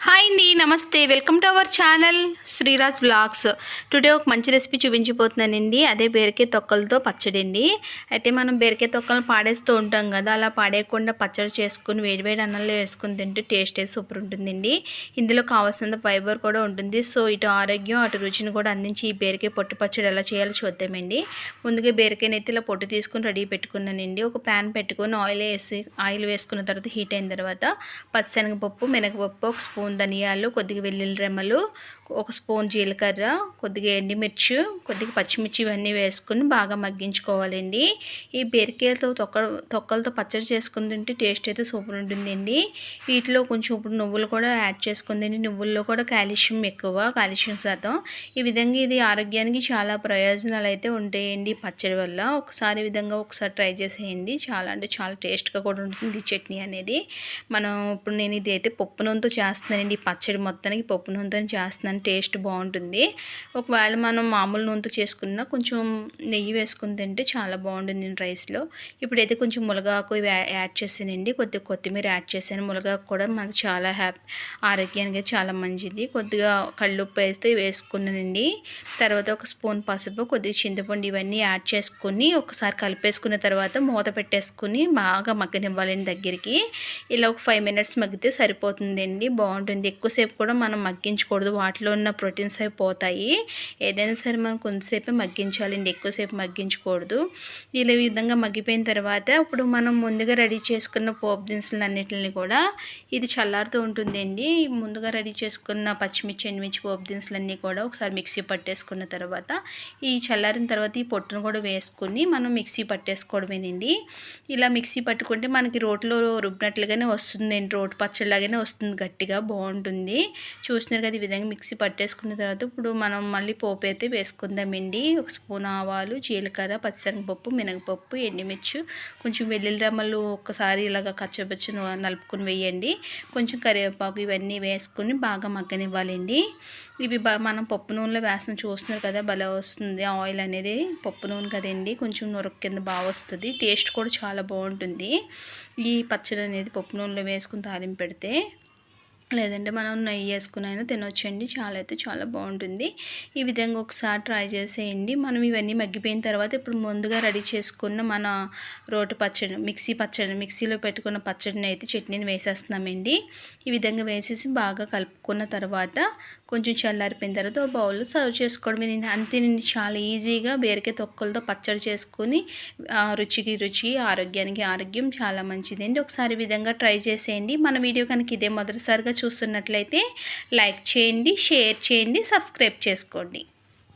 Hi అండి నమస్తే welcome to our channel Sriraj blogs today ఒక మంచి రెసిపీ చూపించిపోతున్నానండి అదే బీరకాయ తొక్కలతో పచ్చడి అండి అయితే మనం బీరకాయ తొక్కలు పాడేస్తూ ఉంటాం కదా అలా పాడేయకుండా పచ్చడి చేసుకుని వేడివేడి అన్నంలో వేసుకుని తింటే టేస్ట్ అయితే సూపర్ ఉంటుందండి ఇందులో కావాల్సినంత ఫైబర్ కూడా ఉంటుంది. సో ఇటు ఆరోగ్యం అటు రుచిని కూడా అందించి ఈ బీరకాయ పొట్టు పచ్చడి ఎలా చేయాలో చూద్దామండి ముందుగా బీరకాయ నెత్తి ఇలా పొట్టు తీసుకుని రెడీ పెట్టుకున్నానండి ఒక ప్యాన్ పెట్టుకొని ఆయిల్ వేసి ఆయిల్ వేసుకున్న తర్వాత హీట్ అయిన తర్వాత పచ్చిశనగపప్పు మినగపప్పు ఒక స్పూన్ ధనియాలు కొద్దిగా వెల్లుల్లి రెమ్మలు ఒక స్పూన్ జీలకర్ర కొద్దిగా ఎండిమిర్చి కొద్దిగా పచ్చిమిర్చి ఇవన్నీ వేసుకుని బాగా మగ్గించుకోవాలండి. ఈ బీరకాయలతో తొక్క తొక్కలతో పచ్చడి చేసుకుని తింటే టేస్ట్ అయితే సూపర్ ఉంటుందండి. వీటిలో కొంచెం ఇప్పుడు నువ్వులు కూడా యాడ్ చేసుకుందండి. నువ్వుల్లో కూడా కాల్షియం ఎక్కువ కాల్షియం శాతం. ఈ విధంగా ఇది ఆరోగ్యానికి చాలా ప్రయోజనాలు అయితే ఉంటాయండి పచ్చడి వల్ల. ఒకసారి విధంగా ఒకసారి ట్రై చేసేయండి. చాలా అంటే చాలా టేస్ట్గా కూడా ఉంటుంది ఈ చట్నీ అనేది. మనం ఇప్పుడు నేను ఇది అయితే పప్పు నూనెతో చేస్తున్నాను ఈ పచ్చడి మొత్తానికి పప్పు నూనెతో చేస్తున్నాను టేస్ట్ బాగుంటుంది. ఒకవేళ మనం మామూలు నూనెతో చేసుకున్నా కొంచెం నెయ్యి వేసుకుని తింటే చాలా బాగుంటుంది రైస్లో. ఇప్పుడైతే కొంచెం మునగాకు ఇవి యాడ్ చేసానండి కొద్దిగా కొత్తిమీర యాడ్ చేశాను. మునగాకు కూడా మనకు చాలా హ్యాపీ ఆరోగ్యానికి చాలా మంచిది. కొద్దిగా కళ్ళుప్పు వేస్తే వేసుకున్నానండి. తర్వాత ఒక స్పూన్ పసుపు కొద్దిగా చింతపండు ఇవన్నీ యాడ్ చేసుకుని ఒకసారి కలిపేసుకున్న తర్వాత మూత పెట్టేసుకుని బాగా మగ్గనివ్వాలండి దగ్గరికి. ఇలా ఒక ఫైవ్ మినిట్స్ మగ్గితే సరిపోతుందండి. బాగుంటుంది. ఉంటుంది. ఎక్కువసేపు కూడా మనం మగ్గించకూడదు. వాటిలో ఉన్న ప్రోటీన్స్ అవి పోతాయి. ఏదైనా సరే మనం కొంతసేపే మగ్గించాలండి. ఎక్కువసేపు మగ్గించకూడదు. ఇలా ఈ విధంగా మగ్గిపోయిన తర్వాత ఇప్పుడు మనం ముందుగా రెడీ చేసుకున్న పోపు దినుసులు అన్నిటిని కూడా ఇది చల్లారుతూ ఉంటుందండి. ముందుగా రెడీ చేసుకున్న పచ్చిమిర్చి ఎండుమిర్చి పోపు దినుసులన్నీ కూడా ఒకసారి మిక్సీ పట్టేసుకున్న తర్వాత ఈ చల్లారిన తర్వాత ఈ పొట్టును కూడా వేసుకుని మనం మిక్సీ పట్టేసుకోవడమేనండి. ఇలా మిక్సీ పట్టుకుంటే మనకి రోట్లో రుబ్బినట్లుగానే వస్తుందండి. రోటి పచ్చడిలాగానే వస్తుంది గట్టిగా బాగుంటుంది. చూసినారు కదా ఈ విధంగా మిక్సీ పట్టేసుకున్న తర్వాత ఇప్పుడు మనం మళ్ళీ పోపు అయితే వేసుకుందామండి ఒక స్పూన్ ఆవాలు జీలకర్ర పచ్చిశనగపప్పు మినగపప్పు ఎండిమిర్చి కొంచెం వెల్లుల్లి రమ్మలు ఒక్కసారి ఇలాగ కచ్చబచ్చు నలుపుకొని వేయండి. కొంచెం కరివేపాకు ఇవన్నీ వేసుకొని బాగా మగ్గనివ్వాలండి. ఇవి బా మనం పప్పు నూనెలో వేసిన చూస్తున్నారు కదా భలే వస్తుంది. ఆయిల్ అనేది పప్పు నూనె కదండి. కొంచెం నొరక కింద బాగా వస్తుంది. టేస్ట్ కూడా చాలా బాగుంటుంది. ఈ పచ్చడి అనేది పప్పు నూనెలో వేసుకుని తాలింపు పెడితే లేదంటే మనం నెయ్యి వేసుకుని అయినా తినొచ్చండి. చాలా అయితే చాలా బాగుంటుంది. ఈ విధంగా ఒకసారి ట్రై చేసేయండి. మనం ఇవన్నీ మగ్గిపోయిన తర్వాత ఇప్పుడు ముందుగా రెడీ చేసుకున్న మన రోటి పచ్చడి మిక్సీ పచ్చడి మిక్సీలో పెట్టుకున్న పచ్చడిని అయితే చట్నీని వేసేస్తున్నామండి. ఈ విధంగా వేసేసి బాగా కలుపుకున్న తర్వాత కొంచెం చల్లారిపోయిన తర్వాత ఒక బౌల్లో సర్వ్ చేసుకోవడం నేను అంతేనండి చాలా ఈజీగా బీరకాయ తొక్కలతో పచ్చడి చేసుకొని రుచికి రుచి ఆరోగ్యానికి ఆరోగ్యం చాలా మంచిదండి. ఒకసారి విధంగా ట్రై చేసేయండి. మన వీడియో కనుక ఇదే మొదటిసారిగా చూస్తున్నట్లయితే లైక్ చేయండి షేర్ చేయండి సబ్స్క్రైబ్ చేసుకోండి.